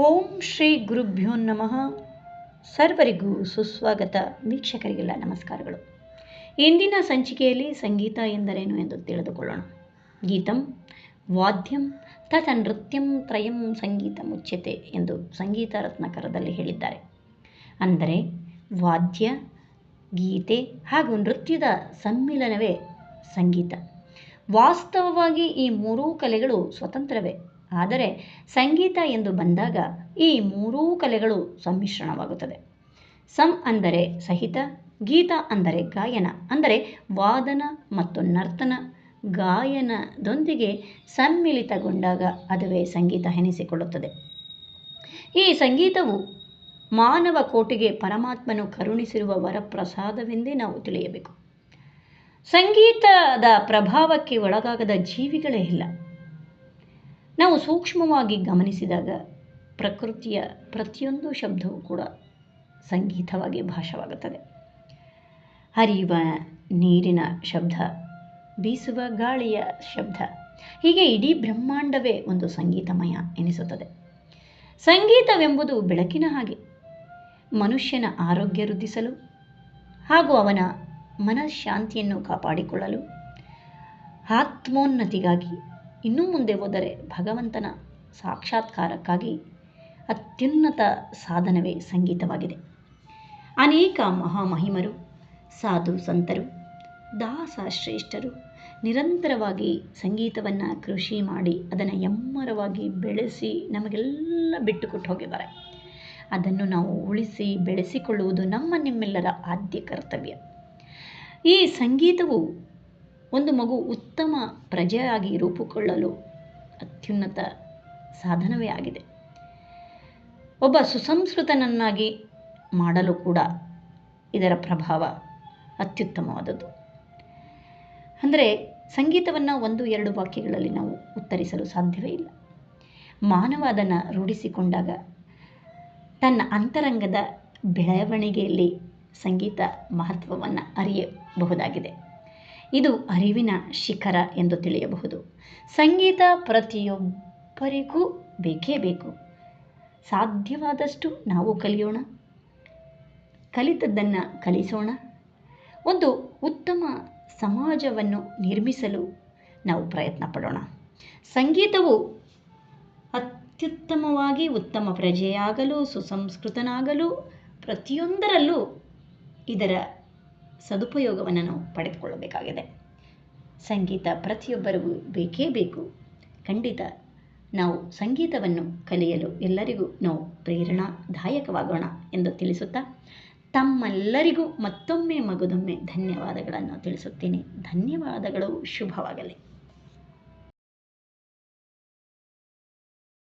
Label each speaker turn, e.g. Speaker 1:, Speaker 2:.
Speaker 1: ಓಂ ಶ್ರೀ ಗುರುಭ್ಯೋ ನಮಃ. ಸರ್ವರಿಗೂ ಸುಸ್ವಾಗತ ವೀಕ್ಷಕರಿಗೆಲ್ಲ ನಮಸ್ಕಾರಗಳು. ಇಂದಿನ ಸಂಚಿಕೆಯಲ್ಲಿ ಸಂಗೀತ ಎಂದರೇನು ಎಂದು ತಿಳಿದುಕೊಳ್ಳೋಣ. ಗೀತಂ, ವಾದ್ಯಂ, ತಥ ನೃತ್ಯಂ ತ್ರಯಂ ಸಂಗೀತ ಮುಚ್ಯತೆ ಎಂದು ಸಂಗೀತ ರತ್ನಕರದಲ್ಲಿ ಹೇಳಿದ್ದಾರೆ. ಅಂದರೆ ವಾದ್ಯ, ಗೀತೆ ಹಾಗೂ ನೃತ್ಯದ ಸಮ್ಮಿಲನವೇ ಸಂಗೀತ. ವಾಸ್ತವವಾಗಿ ಈ ಮೂರೂ ಕಲೆಗಳು ಸ್ವತಂತ್ರವೇ? ಆದರೆ ಸಂಗೀತ ಎಂದು ಬಂದಾಗ ಈ ಮೂರೂ ಕಲೆಗಳು ಸಮ್ಮಿಶ್ರಣವಾಗುತ್ತದೆ. ಸಂ ಅಂದರೆ ಸಹಿತ, ಗೀತ ಅಂದರೆ ಗಾಯನ. ಅಂದರೆ ವಾದನ ಮತ್ತು ನರ್ತನ ಗಾಯನದೊಂದಿಗೆ ಸಮ್ಮಿಳಿತಗೊಂಡಾಗ ಅದುವೇ ಸಂಗೀತ ಎನಿಸಿಕೊಳ್ಳುತ್ತದೆ. ಈ ಸಂಗೀತವು ಮಾನವ ಕೋಟಿಗೆ ಪರಮಾತ್ಮನು ಕರುಣಿಸಿರುವ ವರಪ್ರಸಾದವೆಂದೇ ನಾವು ತಿಳಿಯಬೇಕು. ಸಂಗೀತದ ಪ್ರಭಾವಕ್ಕೆ ಒಳಗಾಗದ ಜೀವಿಗಳೇ ಇಲ್ಲ. ನಾವು ಸೂಕ್ಷ್ಮವಾಗಿ ಗಮನಿಸಿದಾಗ ಪ್ರಕೃತಿಯ ಪ್ರತಿಯೊಂದು ಶಬ್ದವೂ ಕೂಡ ಸಂಗೀತವಾಗಿ ಭಾಷವಾಗುತ್ತದೆ. ಹರಿಯುವ ನೀರಿನ ಶಬ್ದ, ಬೀಸುವ ಗಾಳಿಯ ಶಬ್ದ, ಹೀಗೆ ಇಡೀ ಬ್ರಹ್ಮಾಂಡವೇ ಒಂದು ಸಂಗೀತಮಯ ಎನಿಸುತ್ತದೆ. ಸಂಗೀತವೆಂಬುದು ಬೆಳಕಿನ ಹಾಗೆ, ಮನುಷ್ಯನ ಆರೋಗ್ಯ ವೃದ್ಧಿಸಲು ಹಾಗೂ ಅವನ ಮನಃಶಾಂತಿಯನ್ನು ಕಾಪಾಡಿಕೊಳ್ಳಲು, ಆತ್ಮೋನ್ನತಿಗಾಗಿ ಇನ್ನೂ ಮುಂದೆ ಹೋದರೆ ಭಗವಂತನ ಸಾಕ್ಷಾತ್ಕಾರಕ್ಕಾಗಿ ಅತ್ಯುನ್ನತ ಸಾಧನವೇ ಸಂಗೀತವಾಗಿದೆ. ಅನೇಕ ಮಹಾಮಹಿಮರು, ಸಾಧು ಸಂತರು ದಾಸ ಶ್ರೇಷ್ಠರು ನಿರಂತರವಾಗಿ ಸಂಗೀತವನ್ನು ಕೃಷಿ ಮಾಡಿ ಅದನ್ನು ಎಮ್ಮರವಾಗಿ ಬೆಳೆಸಿ ನಮಗೆಲ್ಲ ಬಿಟ್ಟುಕೊಟ್ಟು ಹೋಗಿದ್ದಾರೆ. ಅದನ್ನು ನಾವು ಉಳಿಸಿ ಬೆಳೆಸಿಕೊಳ್ಳುವುದು ನಮ್ಮ ನಿಮ್ಮೆಲ್ಲರ ಆದ್ಯ ಕರ್ತವ್ಯ. ಈ ಸಂಗೀತವು ಒಂದು ಮಗು ಉತ್ತಮ ಪ್ರಜೆಯಾಗಿ ರೂಪುಗೊಳ್ಳಲು ಅತ್ಯುನ್ನತ ಸಾಧನವೇ ಆಗಿದೆ. ಒಬ್ಬ ಸುಸಂಸ್ಕೃತನನ್ನಾಗಿ ಮಾಡಲು ಕೂಡ ಇದರ ಪ್ರಭಾವ ಅತ್ಯುತ್ತಮವಾದದ್ದು. ಅಂದರೆ ಸಂಗೀತವನ್ನು ಒಂದು ಎರಡು ವಾಕ್ಯಗಳಲ್ಲಿ ನಾವು ಉತ್ತರಿಸಲು ಸಾಧ್ಯವೇ ಇಲ್ಲ. ಮಾನವ ಅದನ್ನು ರೂಢಿಸಿಕೊಂಡಾಗ ತನ್ನ ಅಂತರಂಗದ ಬೆಳವಣಿಗೆಯಲ್ಲಿ ಸಂಗೀತ ಮಹತ್ವವನ್ನು ಅರಿಯಬಹುದಾಗಿದೆ. ಇದು ಅರಿವಿನ ಶಿಖರ ಎಂದು ತಿಳಿಯಬಹುದು. ಸಂಗೀತ ಪ್ರತಿಯೊಬ್ಬರಿಗೂ ಬೇಕೇ ಬೇಕು. ಸಾಧ್ಯವಾದಷ್ಟು ನಾವು ಕಲಿಯೋಣ. ಕಲಿತದ್ದನ್ನು ಕಲಿಸೋಣ. ಒಂದು ಉತ್ತಮ ಸಮಾಜವನ್ನು ನಿರ್ಮಿಸಲು ನಾವು ಪ್ರಯತ್ನ ಪಡೋಣ. ಸಂಗೀತವು ಅತ್ಯುತ್ತಮವಾಗಿ ಉತ್ತಮ ಪ್ರಜೆಯಾಗಲು, ಸುಸಂಸ್ಕೃತನಾಗಲು ಪ್ರತಿಯೊಂದರಲ್ಲೂ ಇದರ ಸದುಪಯೋಗವನ್ನು ನಾವು ಪಡೆದುಕೊಳ್ಳಬೇಕಾಗಿದೆ. ಸಂಗೀತ ಪ್ರತಿಯೊಬ್ಬರಿಗೂ ಬೇಕೇ ಬೇಕು. ಖಂಡಿತ ನಾವು ಸಂಗೀತವನ್ನು ಕಲಿಯಲು ಎಲ್ಲರಿಗೂ ನಾವು ಪ್ರೇರಣಾದಾಯಕವಾಗೋಣ ಎಂದು ತಿಳಿಸುತ್ತಾ ತಮ್ಮೆಲ್ಲರಿಗೂ ಮತ್ತೊಮ್ಮೆ ಮಗದೊಮ್ಮೆ ಧನ್ಯವಾದಗಳನ್ನು ತಿಳಿಸುತ್ತೇನೆ. ಧನ್ಯವಾದಗಳು. ಶುಭವಾಗಲಿ.